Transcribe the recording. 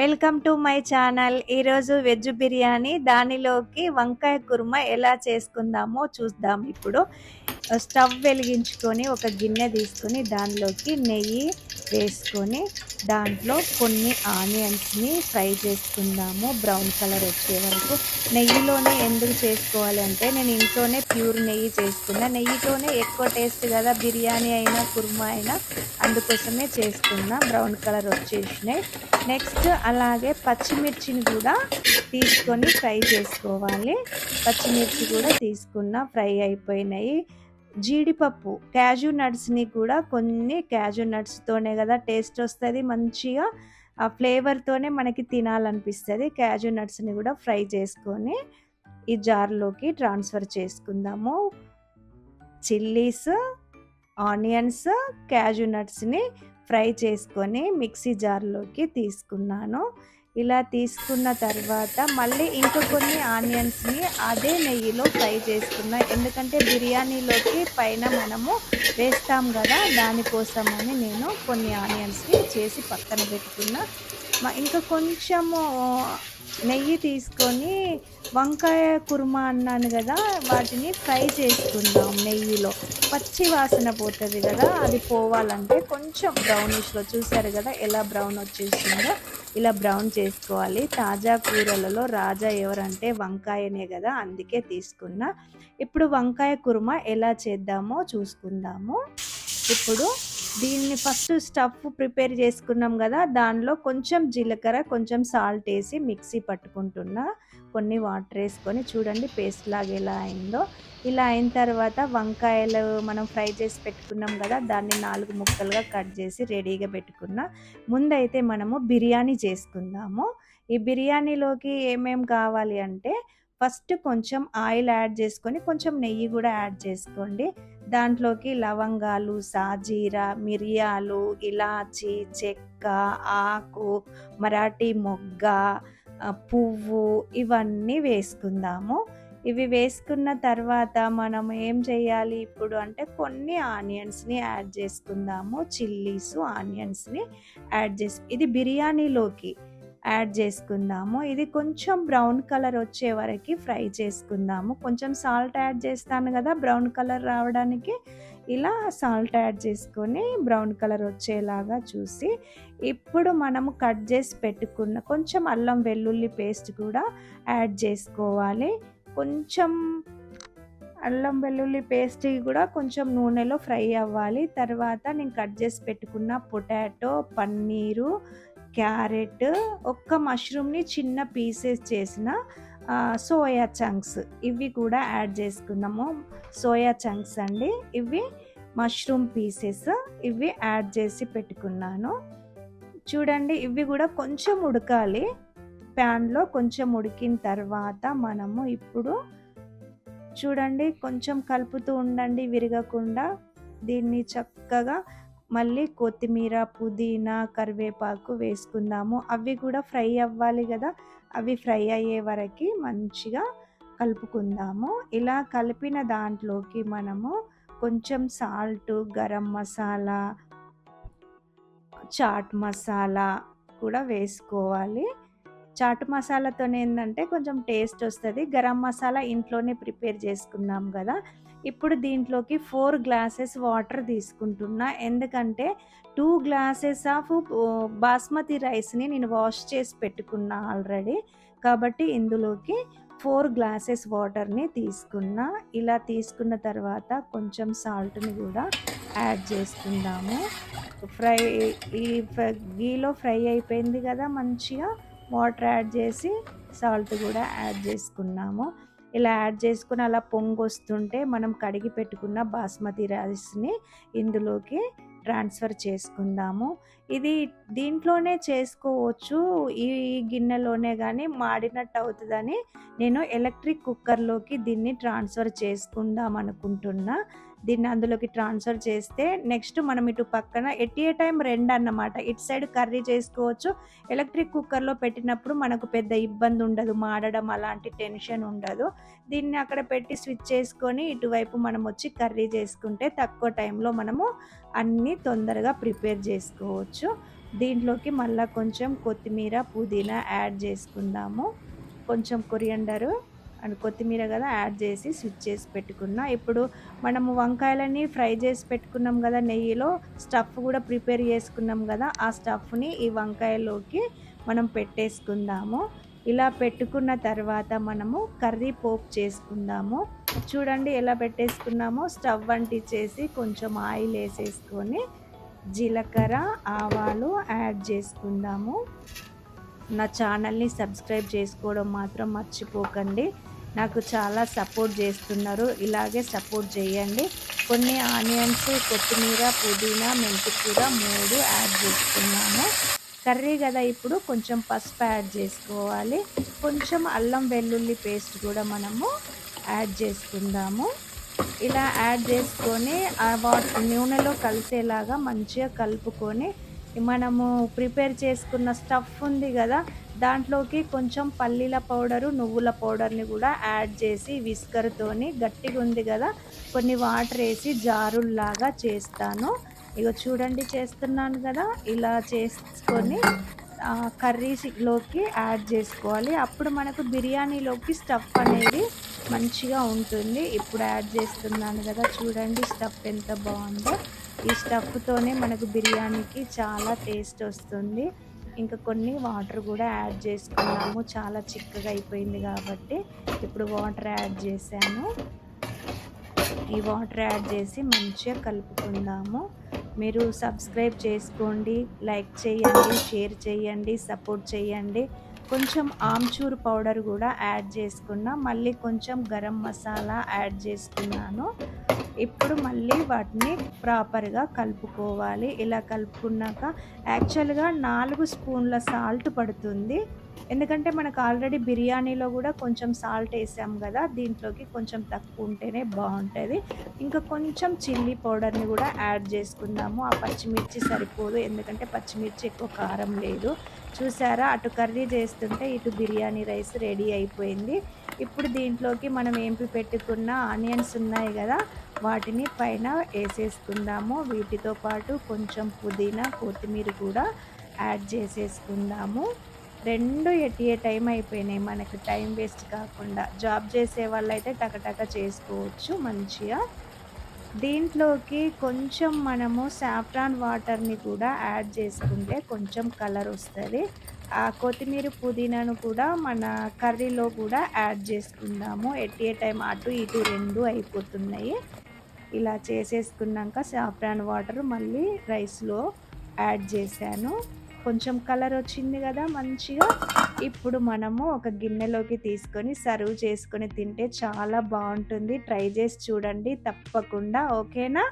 Welcome to my channel. ఈరోజు veg biryani దానిలోకి వంకాయ కుర్మ ఎలా చేసుకుందామో చూద్దాం ఇప్పుడు. స్టవ్ వెలిగించుకొని ఒక గిన్నె తీసుకొని దానిలోకి నెయ్యి వేసుకొని దాంట్లో కొన్ని ఆనియన్స్ని ఫ్రై చేసుకుందాము. బ్రౌన్ కలర్ వచ్చే వరకు. నెయ్యిలోనే ఎందుకు చేసుకోవాలి అంటే నేను ఇంట్లోనే ప్యూర్ నెయ్యి చేసుకున్నా. నెయ్యితోనే ఎక్కువ టేస్ట్ కదా బిర్యానీ అయినా కుర్మా అయినా అందుకోసమే చేసుకున్నా. బ్రౌన్ కలర్ వచ్చేసినాయి. నెక్స్ట్ అలాగే పచ్చిమిర్చిని కూడా తీసుకొని ఫ్రై చేసుకోవాలి. పచ్చిమిర్చి కూడా తీసుకున్న. ఫ్రై అయిపోయినాయి. జీడిపప్పు క్యాజు నట్స్ని కూడా కొన్ని క్యాజు నట్స్తోనే కదా టేస్ట్ వస్తుంది మంచిగా ఆ ఫ్లేవర్తోనే మనకి తినాలనిపిస్తుంది. క్యాజు నట్స్ని కూడా ఫ్రై చేసుకొని ఈ జార్లోకి ట్రాన్స్ఫర్ చేసుకుందాము. చిల్లీస్ ఆనియన్స్ క్యాజు నట్స్ని ఫ్రై చేసుకొని మిక్సీ జార్లోకి తీసుకున్నాను. ఇలా తీసుకున్న తర్వాత మళ్ళీ ఇంకా కొన్ని ఆనియన్స్ని అదే నెయ్యిలో ఫ్రై చేసుకున్నా. ఎందుకంటే బిర్యానీలోకి పైన మనము వేస్తాం కదా దానికోసమని నేను కొన్ని ఆనియన్స్ని చేసి పక్కన పెట్టుకున్నా ఇంకా కొంచెము నెయ్యి తీసుకొని వంకాయ కుర్మా అన్నాను కదా వాటిని ఫ్రై చేసుకుందాం నెయ్యిలో. పచ్చి వాసన పోతుంది కదా అది పోవాలంటే కొంచెం బ్రౌనిష్లో చూసారు కదా ఎలా బ్రౌన్ వచ్చేసిందో ఇలా బ్రౌన్ చేసుకోవాలి. తాజా కూరలలో రాజా ఎవరంటే వంకాయనే కదా అందుకే తీసుకున్నా. ఇప్పుడు వంకాయ కుర్మా ఎలా చేద్దామో చూసుకుందాము. ఇప్పుడు దీన్ని ఫస్ట్ స్టఫ్ ప్రిపేర్ చేసుకున్నాం కదా దానిలో కొంచెం జీలకర్ర కొంచెం సాల్ట్ వేసి మిక్సీ పట్టుకుంటున్నా. కొన్ని వాటర్ వేసుకొని చూడండి పేస్ట్ లాగా ఎలా అయిందో. ఇలా అయిన తర్వాత వంకాయలు మనం ఫ్రై చేసి పెట్టుకున్నాం కదా దాన్ని నాలుగు ముక్కలుగా కట్ చేసి రెడీగా పెట్టుకున్నా. ముందైతే మనము బిర్యానీ చేసుకుందాము. ఈ బిర్యానీలోకి ఏమేం కావాలి అంటే ఫస్ట్ కొంచెం ఆయిల్ యాడ్ చేసుకొని కొంచెం నెయ్యి కూడా యాడ్ చేసుకోండి. దాంట్లోకి లవంగాలు సాజీరా మిరియాలు ఇలాచి చెక్క ఆకు మరాఠీ మొగ్గ పువ్వు ఇవన్నీ వేసుకుందాము. ఇవి వేసుకున్న తర్వాత మనం ఏం చేయాలి ఇప్పుడు అంటే కొన్ని ఆనియన్స్ని యాడ్ చేసుకుందాము. చిల్లీస్ ఆనియన్స్ని యాడ్ చేసి ఇది బిర్యానీలోకి యాడ్ చేసుకుందాము. ఇది కొంచెం బ్రౌన్ కలర్ వచ్చే వరకు ఫ్రై చేసుకుందాము. కొంచెం సాల్ట్ యాడ్ చేస్తాను కదా బ్రౌన్ కలర్ రావడానికి ఇలా సాల్ట్ యాడ్ చేసుకొని బ్రౌన్ కలర్ వచ్చేలాగా చూసి ఇప్పుడు మనము కట్ చేసి పెట్టుకున్న కొంచెం అల్లం వెల్లుల్లి పేస్ట్ కూడా యాడ్ చేసుకోవాలి. కొంచెం అల్లం వెల్లుల్లి పేస్ట్ కూడా కొంచెం నూనెలో ఫ్రై అవ్వాలి. తర్వాత నేను కట్ చేసి పెట్టుకున్న పొటాటో పన్నీరు క్యారెట్ ఒక్క మష్రూమ్ని చిన్న పీసెస్ చేసిన సోయా చంక్స్. ఇవి కూడా యాడ్ చేసుకున్నాము సోయా చంక్స్ అండి. ఇవి మష్రూమ్ పీసెస్. ఇవి యాడ్ చేసి పెట్టుకున్నాను. చూడండి ఇవి కూడా కొంచెం ఉడకాలి. ప్యాన్లో కొంచెం ఉడికిన తర్వాత మనము ఇప్పుడు చూడండి కొంచెం కలుపుతూ ఉండండి విరగకుండా. దీన్ని చక్కగా మళ్ళీ కొత్తిమీర పుదీనా కరివేపాకు వేసుకుందాము. అవి కూడా ఫ్రై అవ్వాలి కదా. అవి ఫ్రై అయ్యే వరకు మంచిగా కలుపుకుందాము. ఇలా కలిపిన దాంట్లోకి మనము కొంచెం సాల్ట్ గరం మసాలా చాట్ మసాలా కూడా వేసుకోవాలి. చాట్ మసాలాతోనే ఏంటంటే కొంచెం టేస్ట్ వస్తుంది. గరం మసాలా ఇంట్లోనే ప్రిపేర్ చేసుకున్నాం కదా. ఇప్పుడు దీంట్లోకి ఫోర్ గ్లాసెస్ వాటర్ తీసుకుంటున్నా. ఎందుకంటే టూ గ్లాసెస్ ఆఫ్ బాస్మతి రైస్ని నేను వాష్ చేసి పెట్టుకున్నా ఆల్రెడీ. కాబట్టి ఇందులోకి ఫోర్ గ్లాసెస్ వాటర్ని తీసుకున్నా. ఇలా తీసుకున్న తర్వాత కొంచెం సాల్ట్ని కూడా యాడ్ చేసుకుందాము. ఫ్రై ఈ గీలో ఫ్రై అయిపోయింది కదా మంచిగా. వాటర్ యాడ్ చేసి సాల్ట్ కూడా యాడ్ చేసుకున్నాము. ఇలా యాడ్ చేసుకుని అలా పొంగు వస్తుంటే మనం కడిగి పెట్టుకున్న బాస్మతి రైస్ని ఇందులోకి ట్రాన్స్ఫర్ చేసుకుందాము. ఇది దీంట్లోనే చేసుకోవచ్చు. ఈ గిన్నెలోనే కానీ మాడినట్టు అవుతుందని నేను ఎలక్ట్రిక్ కుక్కర్లోకి దీన్ని ట్రాన్స్ఫర్ చేసుకుందాం అనుకుంటున్నా. దీన్ని అందులోకి ట్రాన్స్ఫర్ చేస్తే నెక్స్ట్ మనం ఇటు పక్కన ఎట్ ఏ టైం రెండు అన్నమాట. ఇటు సైడ్ కర్రీ చేసుకోవచ్చు. ఎలక్ట్రిక్ కుక్కర్లో పెట్టినప్పుడు మనకు పెద్ద ఇబ్బంది ఉండదు. మాడడం అలాంటి టెన్షన్ ఉండదు. దీన్ని అక్కడ పెట్టి స్విచ్ చేసుకొని ఇటువైపు మనం వచ్చి కర్రీ చేసుకుంటే తక్కువ టైంలో మనము అన్నీ తొందరగా ప్రిపేర్ చేసుకోవచ్చు. దీంట్లోకి మళ్ళీ కొంచెం కొత్తిమీర పుదీనా యాడ్ చేసుకుందాము. కొంచెం కొరియండరు అండ్ కొత్తిమీర కదా యాడ్ చేసి స్విచ్ చేసి పెట్టుకున్నా. ఇప్పుడు మనము వంకాయలని ఫ్రై చేసి పెట్టుకున్నాం కదా నెయ్యిలో స్టఫ్ కూడా ప్రిపేర్ చేసుకున్నాం కదా ఆ స్టఫ్ని ఈ వంకాయలోకి మనం పెట్టేసుకుందాము. ఇలా పెట్టుకున్న తర్వాత మనము కర్రీ పోపు చేసుకుందాము. చూడండి ఎలా పెట్టేసుకున్నామో. స్టవ్ వంటి చేసి కొంచెం ఆయిల్ వేసేసుకొని జీలకర్ర ఆవాలు యాడ్ చేసుకుందాము. నా ఛానల్ని సబ్స్క్రైబ్ చేసుకోవడం మాత్రం మర్చిపోకండి. నాకు చాలా సపోర్ట్ చేస్తున్నారు. ఇలాగే సపోర్ట్ చేయండి. కొన్ని ఆనియన్స్ కొత్తిమీర పుదీనా మెంతికూర మూడు యాడ్ చేసుకున్నాము కర్రీ కదా ఇప్పుడు కొంచెం పసుపు యాడ్ చేసుకోవాలి. కొంచెం అల్లం వెల్లుల్లి పేస్ట్ కూడా మనము యాడ్ చేసుకుందాము. ఇలా యాడ్ చేసుకొని నూనెలో కలిసేలాగా మంచిగా కలుపుకొని మనము ప్రిపేర్ చేసుకున్న స్టఫ్ ఉంది కదా దాంట్లోకి కొంచెం పల్లీల పౌడరు నువ్వుల పౌడర్ని కూడా యాడ్ చేసి విస్కర్తోని గట్టిగా ఉంది కదా కొన్ని వాటర్ వేసి జారుల్లాగా చేస్తాను. ఇక చూడండి చేస్తున్నాను కదా ఇలా చేసుకొని కర్రీస్లోకి యాడ్ చేసుకోవాలి. అప్పుడు మనకు బిర్యానీలోకి స్టఫ్ అనేది మంచిగా ఉంటుంది. ఇప్పుడు యాడ్ చేస్తున్నాను కదా చూడండి స్టఫ్ ఎంత బాగుందో. ఈ స్టఫ్తోనే మనకు బిర్యానీకి చాలా టేస్ట్ వస్తుంది. ఇంకా కొన్ని వాటర్ కూడా యాడ్ చేసుకున్నాము. చాలా చిక్కగా అయిపోయింది కాబట్టి ఇప్పుడు వాటర్ యాడ్ చేశాను. ఈ వాటర్ యాడ్ చేసి మంచిగా కలుపుకుందాము. మీరు సబ్స్క్రైబ్ చేసుకోండి లైక్ చేయండి షేర్ చేయండి సపోర్ట్ చేయండి. కొంచెం ఆమ్చూర్ పౌడర్ కూడా యాడ్ చేసుకున్నా మళ్ళీ కొంచెం గరం మసాలా యాడ్ చేసుకున్నాను. ఇప్పుడు మళ్ళీ వాటిని ప్రాపర్గా కలుపుకోవాలి. ఇలా కలుపుకున్నాక యాక్చువల్గా నాలుగు స్పూన్ల సాల్ట్ పడుతుంది. ఎందుకంటే మనకు ఆల్రెడీ బిర్యానీలో కూడా కొంచెం సాల్ట్ వేసాం కదా దీంట్లోకి కొంచెం తక్కువ ఉంటేనే బాగుంటుంది. ఇంకా కొంచెం చిల్లీ పౌడర్ని కూడా యాడ్ చేసుకుందాము. ఆ పచ్చిమిర్చి సరిపోదు ఎందుకంటే పచ్చిమిర్చి ఎక్కువ కారం లేదు. చూసారా అటు కర్రీ చేస్తుంటే ఇటు బిర్యానీ రైస్ రెడీ అయిపోయింది. ఇప్పుడు దీంట్లోకి మనం ఏంపి పెట్టుకున్న ఆనియన్స్ ఉన్నాయి కదా వాటిని పైన వేసేసుకుందాము. వీటితో పాటు కొంచెం పుదీనా కొత్తిమీర కూడా యాడ్ చేసేసుకుందాము. రెండు ఎట్టిఏ టైం అయిపోయినాయి మనకు టైం వేస్ట్ కాకుండా. జాబ్ చేసే వాళ్ళైతే టకటక చేసుకోవచ్చు మంచిగా. దీంట్లోకి కొంచెం మనము సాఫ్రాన్ వాటర్ని కూడా యాడ్ చేసుకుంటే కొంచెం కలర్ వస్తుంది. ఆ కొత్తిమీర పుదీనాను కూడా మన కర్రీలో కూడా యాడ్ చేసుకుందాము. ఎట్ ఏ టైం అటు ఇటు రెండు అయిపోతున్నాయి. ఇలా చేసేసుకున్నాక సాఫ్రాన్ వాటర్ మళ్ళీ రైస్లో యాడ్ చేశాను. కొంచెం కలర్ వచ్చింది కదా మంచిగా. ఇప్పుడు మనము ఒక గిన్నెలోకి తీసుకొని సర్వ్ చేసుకొని తింటే చాలా బాగుంటుంది. ట్రై చేసి చూడండి తప్పకుండా ఓకేనా?